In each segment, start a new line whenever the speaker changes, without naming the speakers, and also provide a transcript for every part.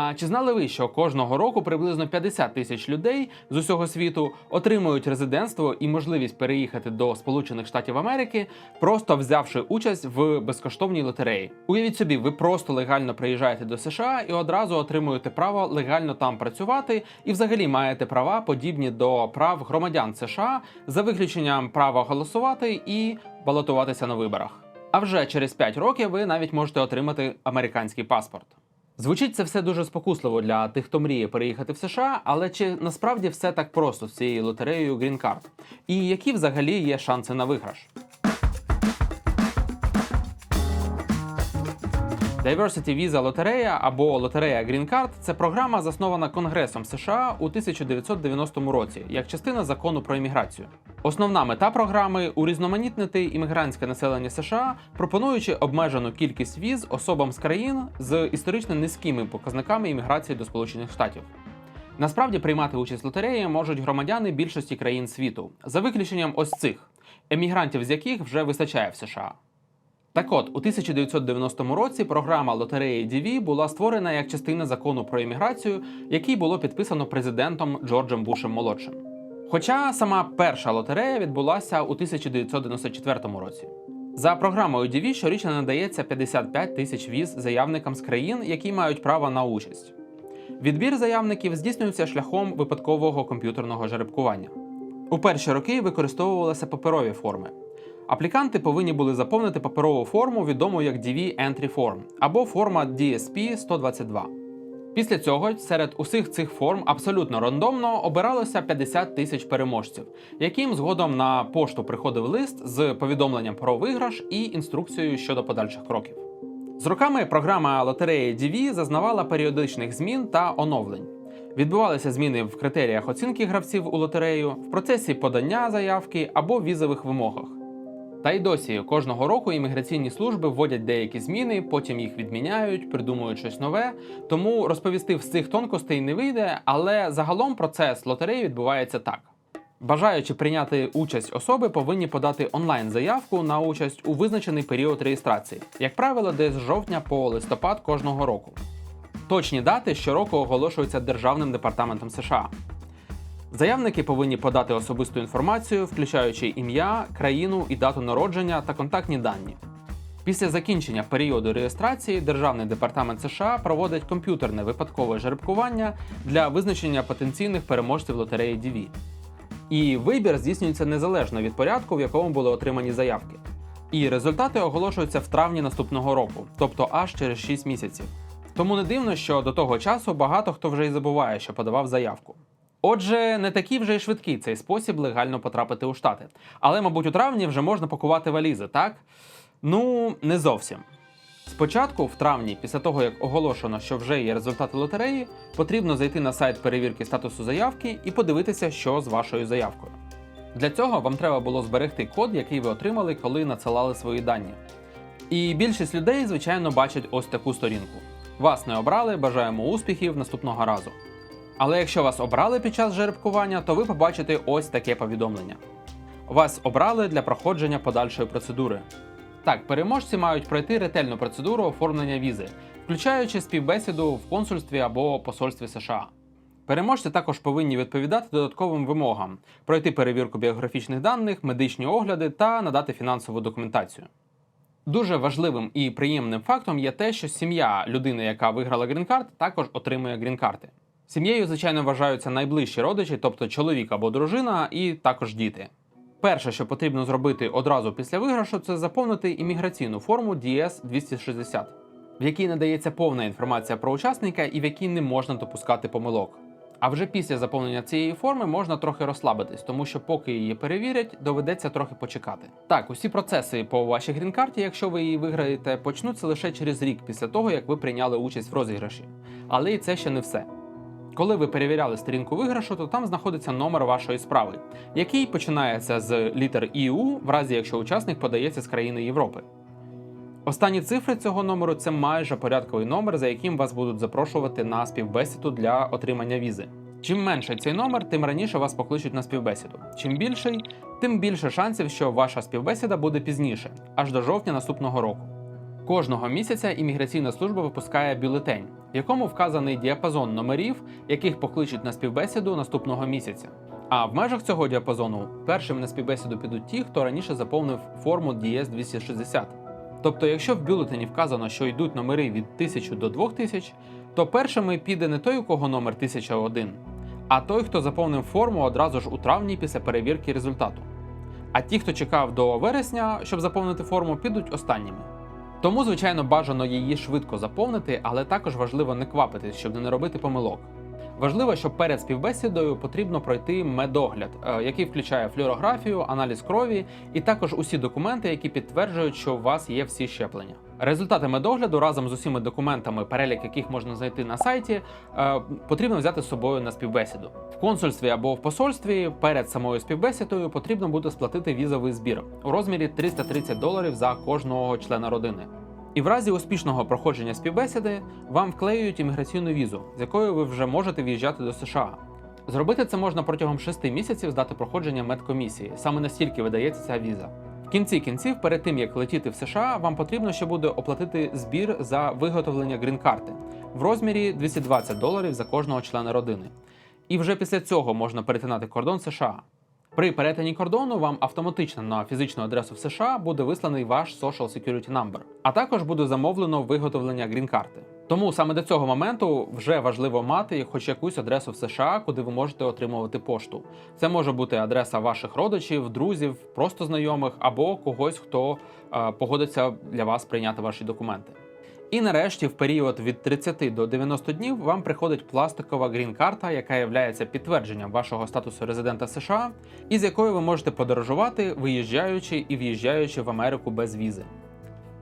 А чи знали ви, що кожного року приблизно 50 тисяч людей з усього світу отримують резидентство і можливість переїхати до Сполучених Штатів Америки, просто взявши участь в безкоштовній лотереї? Уявіть собі, ви просто легально приїжджаєте до США і одразу отримуєте право легально там працювати, і взагалі маєте права подібні до прав громадян США за виключенням права голосувати і балотуватися на виборах. А вже через 5 років ви навіть можете отримати американський паспорт. Звучить це все дуже спокусливо для тих, хто мріє переїхати в США, але чи насправді все так просто з цією лотереєю Green Card? І які взагалі є шанси на виграш? Diversity Visa лотерея або лотерея Green Card – це програма, заснована Конгресом США у 1990 році як частина закону про імміграцію. Основна мета програми урізноманітнити іммігрантське населення США, пропонуючи обмежену кількість віз особам з країн з історично низькими показниками імміграції до Сполучених Штатів. Насправді приймати участь в лотереї можуть громадяни більшості країн світу, за виключенням ось цих емігрантів, з яких вже вистачає в США. Так от, у 1990 році програма лотереї DV була створена як частина закону про імміграцію, який було підписано президентом Джорджем Бушем молодшим. Хоча сама перша лотерея відбулася у 1994 році. За програмою DV щорічно надається 55 тисяч віз заявникам з країн, які мають право на участь. Відбір заявників здійснюється шляхом випадкового комп'ютерного жеребкування. У перші роки використовувалися паперові форми. Апліканти повинні були заповнити паперову форму, відому як DV Entry Form або форма DSP 122. Після цього серед усіх цих форм абсолютно рандомно обиралося 50 тисяч переможців, яким згодом на пошту приходив лист з повідомленням про виграш і інструкцією щодо подальших кроків. З роками програма лотереї DV зазнавала періодичних змін та оновлень. Відбувалися зміни в критеріях оцінки гравців у лотерею, в процесі подання заявки або візових вимогах. Та й досі кожного року імміграційні служби вводять деякі зміни, потім їх відміняють, придумують щось нове. Тому розповісти всіх тонкостей не вийде, але загалом процес лотереї відбувається так. Бажаючи прийняти участь особи, повинні подати онлайн-заявку на участь у визначений період реєстрації, як правило, десь з жовтня по листопад кожного року. Точні дати щороку оголошуються Державним департаментом США. Заявники повинні подати особисту інформацію, включаючи ім'я, країну і дату народження та контактні дані. Після закінчення періоду реєстрації Державний департамент США проводить комп'ютерне випадкове жеребкування для визначення потенційних переможців лотереї DV. І вибір здійснюється незалежно від порядку, в якому були отримані заявки. І результати оголошуються в травні наступного року, тобто аж через 6 місяців. Тому не дивно, що до того часу багато хто вже й забуває, що подавав заявку. Отже, не такий вже й швидкий цей спосіб легально потрапити у штати. Але, мабуть, у травні вже можна пакувати валізи, так? Ну, не зовсім. Спочатку, в травні, після того як оголошено, що вже є результати лотереї, потрібно зайти на сайт перевірки статусу заявки і подивитися, що з вашою заявкою. Для цього вам треба було зберегти код, який ви отримали, коли надсилали свої дані. І більшість людей, звичайно, бачать ось таку сторінку. Вас не обрали, бажаємо успіхів наступного разу. Але якщо вас обрали під час жеребкування, то ви побачите ось таке повідомлення. Вас обрали для проходження подальшої процедури. Так, переможці мають пройти ретельну процедуру оформлення візи, включаючи співбесіду в консульстві або посольстві США. Переможці також повинні відповідати додатковим вимогам, пройти перевірку біографічних даних, медичні огляди та надати фінансову документацію. Дуже важливим і приємним фактом є те, що сім'я людини, яка виграла грін-карт, також отримує грін-карти. Сім'єю, звичайно, вважаються найближчі родичі, тобто чоловік або дружина, і також діти. Перше, що потрібно зробити одразу після виграшу, це заповнити імміграційну форму DS 260, в якій надається повна інформація про учасника і в якій не можна допускати помилок. А вже після заповнення цієї форми можна трохи розслабитись, тому що поки її перевірять, доведеться трохи почекати. Так, усі процеси по вашій грін-карті, якщо ви її виграєте, почнуться лише через рік після того, як ви прийняли участь в розіграші. Але і це ще не все. Коли ви перевіряли сторінку виграшу, то там знаходиться номер вашої справи, який починається з літер EU, в разі якщо учасник подається з країни Європи. Останні цифри цього номеру це майже порядковий номер, за яким вас будуть запрошувати на співбесіду для отримання візи. Чим менший цей номер, тим раніше вас покличуть на співбесіду. Чим більший, тим більше шансів, що ваша співбесіда буде пізніше, аж до жовтня наступного року. Кожного місяця імміграційна служба випускає бюлетень, в якому вказаний діапазон номерів, яких покличуть на співбесіду наступного місяця. А в межах цього діапазону першими на співбесіду підуть ті, хто раніше заповнив форму DS 260. Тобто, якщо в бюлетені вказано, що йдуть номери від 1000 до 2000, то першими піде не той, у кого номер 1001, а той, хто заповнив форму одразу ж у травні після перевірки результату. А ті, хто чекав до вересня, щоб заповнити форму, підуть останніми. Тому, звичайно, бажано її швидко заповнити, але також важливо не квапитись, щоб не робити помилок. Важливо, що перед співбесідою потрібно пройти медогляд, е, який включає флюорографію, аналіз крові і також усі документи, які підтверджують, що у вас є всі щеплення. Результати медогляду разом з усіма документами, перелік яких можна знайти на сайті, е, потрібно взяти з собою на співбесіду. В консульстві або в посольстві перед самою співбесідою потрібно буде сплатити візовий збір у розмірі 330 доларів за кожного члена родини. І в разі успішного проходження співбесіди вам вклеюють імміграційну візу, з якою ви вже можете в'їжджати до США. Зробити це можна протягом 6 місяців з дати проходження медкомісії. Саме настільки видається ця віза. В кінці кінців, перед тим як летіти в США, вам потрібно ще буде оплатити збір за виготовлення грін-карти в розмірі 220 доларів за кожного члена родини. І вже після цього можна перетинати кордон США. При перетині кордону вам автоматично на фізичну адресу в США буде висланий ваш Social Security Number, а також буде замовлено виготовлення грін-карти. Тому саме до цього моменту вже важливо мати хоч якусь адресу в США, куди ви можете отримувати пошту. Це може бути адреса ваших родичів, друзів, просто знайомих або когось, хто е, погодиться для вас прийняти ваші документи. І нарешті, в період від 30 до 90 днів вам приходить пластикова грін-карта, яка є підтвердженням вашого статусу резидента США, і з якою ви можете подорожувати, виїжджаючи і в'їжджаючи в Америку без візи.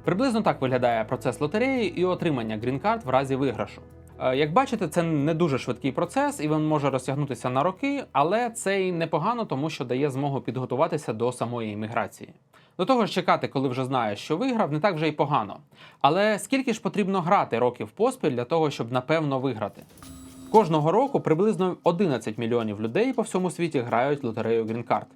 Приблизно так виглядає процес лотереї і отримання грін-карт в разі виграшу. Е, Як бачите, це не дуже швидкий процес, і він може розтягнутися на роки, але це й непогано, тому що дає змогу підготуватися до самої імміграції. До того ж, чекати, коли вже знаєш, що виграв, не так вже й погано. Але скільки ж потрібно грати років поспіль для того, щоб напевно виграти? Кожного року приблизно 11 мільйонів людей по всьому світі грають лотерею Card.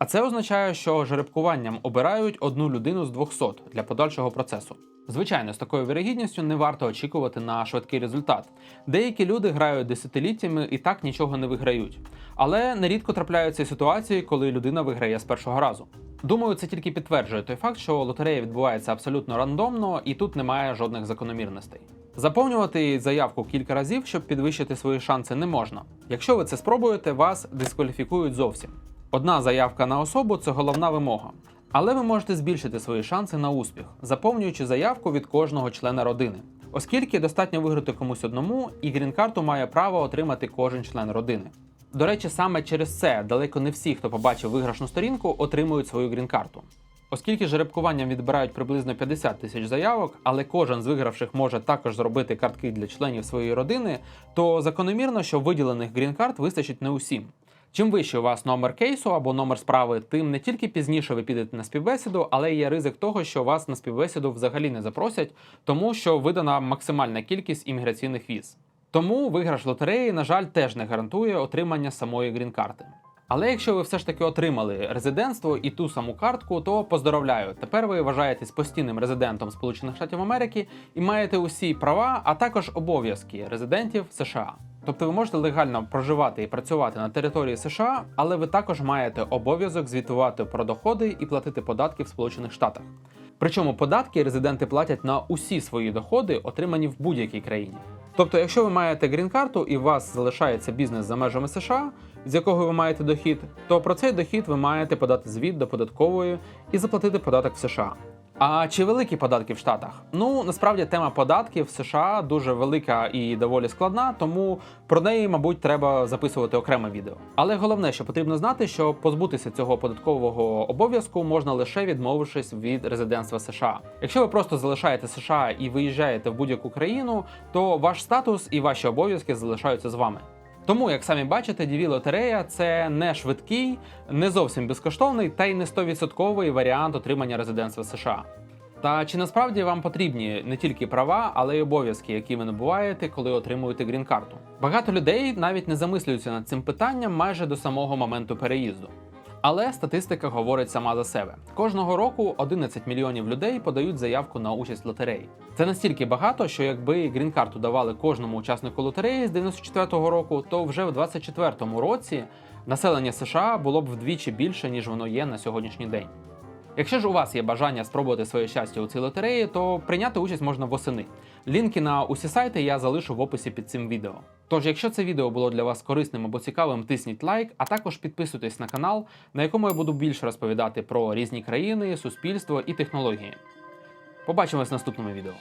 А це означає, що жеребкуванням обирають одну людину з 200 для подальшого процесу. Звичайно, з такою вірогідністю не варто очікувати на швидкий результат. Деякі люди грають десятиліттями і так нічого не виграють. Але нерідко трапляються ситуації, коли людина виграє з першого разу. Думаю, це тільки підтверджує той факт, що лотерея відбувається абсолютно рандомно і тут немає жодних закономірностей. Заповнювати заявку кілька разів, щоб підвищити свої шанси, не можна. Якщо ви це спробуєте, вас дискваліфікують зовсім. Одна заявка на особу це головна вимога. Але ви можете збільшити свої шанси на успіх, заповнюючи заявку від кожного члена родини. Оскільки достатньо виграти комусь одному, і грін-карту має право отримати кожен член родини. До речі, саме через це далеко не всі, хто побачив виграшну сторінку, отримують свою грін-карту. Оскільки жеребкуванням відбирають приблизно 50 тисяч заявок, але кожен з вигравших може також зробити картки для членів своєї родини, то закономірно, що виділених грін-карт вистачить не усім. Чим вище у вас номер кейсу або номер справи, тим не тільки пізніше ви підете на співбесіду, але є ризик того, що вас на співбесіду взагалі не запросять, тому що видана максимальна кількість імміграційних віз. Тому виграш лотереї, на жаль, теж не гарантує отримання самої грін-карти. Але якщо ви все ж таки отримали резидентство і ту саму картку, то поздоровляю. Тепер ви вважаєтесь постійним резидентом Сполучених Штатів Америки і маєте усі права, а також обов'язки резидентів США. Тобто ви можете легально проживати і працювати на території США, але ви також маєте обов'язок звітувати про доходи і платити податки в Сполучених Штатах. Причому податки резиденти платять на усі свої доходи, отримані в будь-якій країні. Тобто, якщо ви маєте грін-карту і у вас залишається бізнес за межами США, з якого ви маєте дохід, то про цей дохід ви маєте подати звіт до податкової і заплатити податок в США. А чи великі податки в Штатах? Ну насправді тема податків в США дуже велика і доволі складна, тому про неї, мабуть, треба записувати окреме відео. Але головне, що потрібно знати, що позбутися цього податкового обов'язку можна лише відмовившись від резидентства США. Якщо ви просто залишаєте США і виїжджаєте в будь-яку країну, то ваш статус і ваші обов'язки залишаються з вами. Тому, як самі бачите, dv лотерея це не швидкий, не зовсім безкоштовний та й не 100% варіант отримання резидентства США. Та чи насправді вам потрібні не тільки права, але й обов'язки, які ви набуваєте, коли отримуєте грін-карту? Багато людей навіть не замислюються над цим питанням майже до самого моменту переїзду. Але статистика говорить сама за себе. Кожного року 11 мільйонів людей подають заявку на участь в лотереї. Це настільки багато, що якби грін-карту давали кожному учаснику лотереї з 94-го року, то вже в 24-му році населення США було б вдвічі більше, ніж воно є на сьогоднішній день. Якщо ж у вас є бажання спробувати своє щастя у цій лотереї, то прийняти участь можна восени. Лінки на усі сайти я залишу в описі під цим відео. Тож, якщо це відео було для вас корисним або цікавим, тисніть лайк, а також підписуйтесь на канал, на якому я буду більше розповідати про різні країни, суспільство і технології. Побачимось в наступному відео.